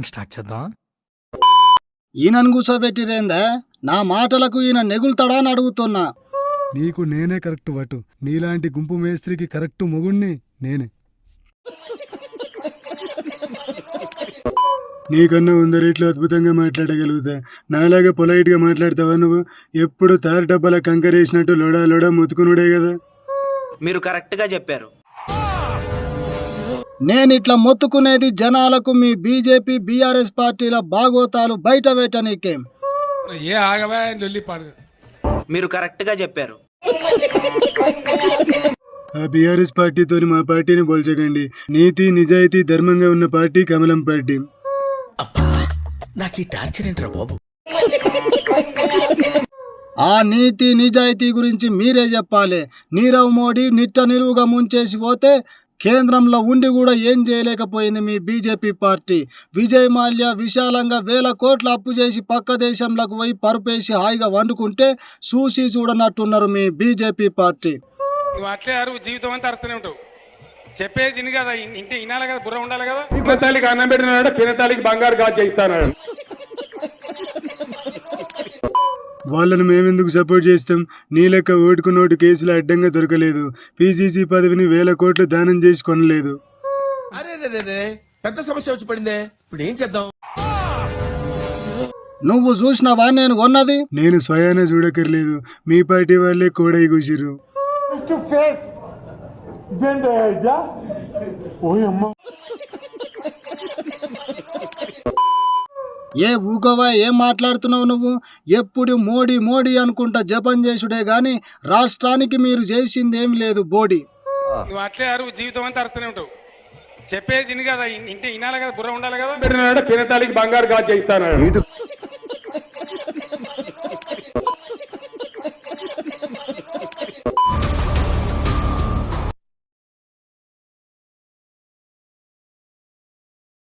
ఇంక స్టార్ట్ చేద్దాం. ఈయనను కూర్చోబెట్టిరేందా నా మాటలకు ఈయన నెగులుతాడా అని అడుగుతున్నా. నీకు నేనే కరెక్ట్ వటు. నీలాంటి గుంపు మేస్త్రికి కరెక్ట్ మొగుణ్ణి నేనే. నీకన్నా ఉందరు ఇట్లా అద్భుతంగా మాట్లాడగలుగుతా నాలాగా పొలైట్గా మాట్లాడతావా నువ్వు? ఎప్పుడు తారు డబ్బాల కంకరేసినట్టు లొడా లొడా ముతుకునుడే కదా. మీరు కరెక్ట్గా చెప్పారు. నేను ఇట్లా మొత్తుకునేది జనాలకు మీ బీజేపీ బీఆర్ఎస్ పార్టీల బాగోతాలు బయట పెట్టనీకేం ఏ ఆగవా లొల్లి పాడు మీరు కరెక్ట్గా చెప్పారు. ఆ బీఆర్ఎస్ పార్టీతోని మా పార్టీని పోల్చకండి. నీతి నిజాయితీ ధర్మంగా ఉన్న పార్టీ కమలం పార్టీ. నాకు ఈ టార్చర్ ఏంట్రా బాబు? ఆ నీతి నిజాయితీ గురించి మీరే చెప్పాలి. నీరవ్ మోడీ నిట్ట నిలువుగా ముంచేసి పోతే కేంద్రంలో ఉండి కూడా ఏం చేయలేకపోయింది మీ బీజేపీ పార్టీ? విజయ్ మాల్యా విశాలంగా వేల కోట్ల అప్పు చేసి పక్క దేశంలోకి పోయి పరుపేసి హాయిగా వండుకుంటే చూసి చూడనట్టున్నారు మీ బీజేపీ పార్టీ. నువ్వు అట్లే అరువు జీవితం అంతా అరుస్తూనే ఉంటావు. చెప్పేది కదా ఇంటి వినాలి కదా బుర్ర ఉండాలి కదా? పినతాలికి అన్నం పెట్టినాడు పినతాలికి బంగారు గాజు చేయిస్తాను వాళ్ళను మేమెందుకు సపోర్ట్ చేస్తాం? నీ లెక్క ఓటుకు నోటు కేసులు అడ్డంగా దొరకలేదు. పీసీసీ పదవిని వేల కోట్లు దానం చేసి కొనలేదు. పెద్ద సమస్య వచ్చి పడిందే. ఇప్పుడు ఏం చేద్దాం? నువ్వు చూసినావా నేను కొన్నది? నేను స్వయాన చూడకర్లేదు మీ పార్టీ వాళ్ళే కోడై కూసిర్రు. ఏ ఊగవా? ఏం మాట్లాడుతున్నావు నువ్వు? ఎప్పుడు మోడీ మోడీ అనుకుంటా జపం చేసుడే గాని రాష్ట్రానికి మీరు చేసింది ఏం లేదు బోడీ. నువ్వు అట్లే అరువు జీవితం అంతా అరుస్తూనే ఉంటావు. చెప్పేది కదా ఇంటి వినాలి కదా బుర్ర ఉండాలి కదా. పినతాలికి బంగారు గాజు చేయిస్తాను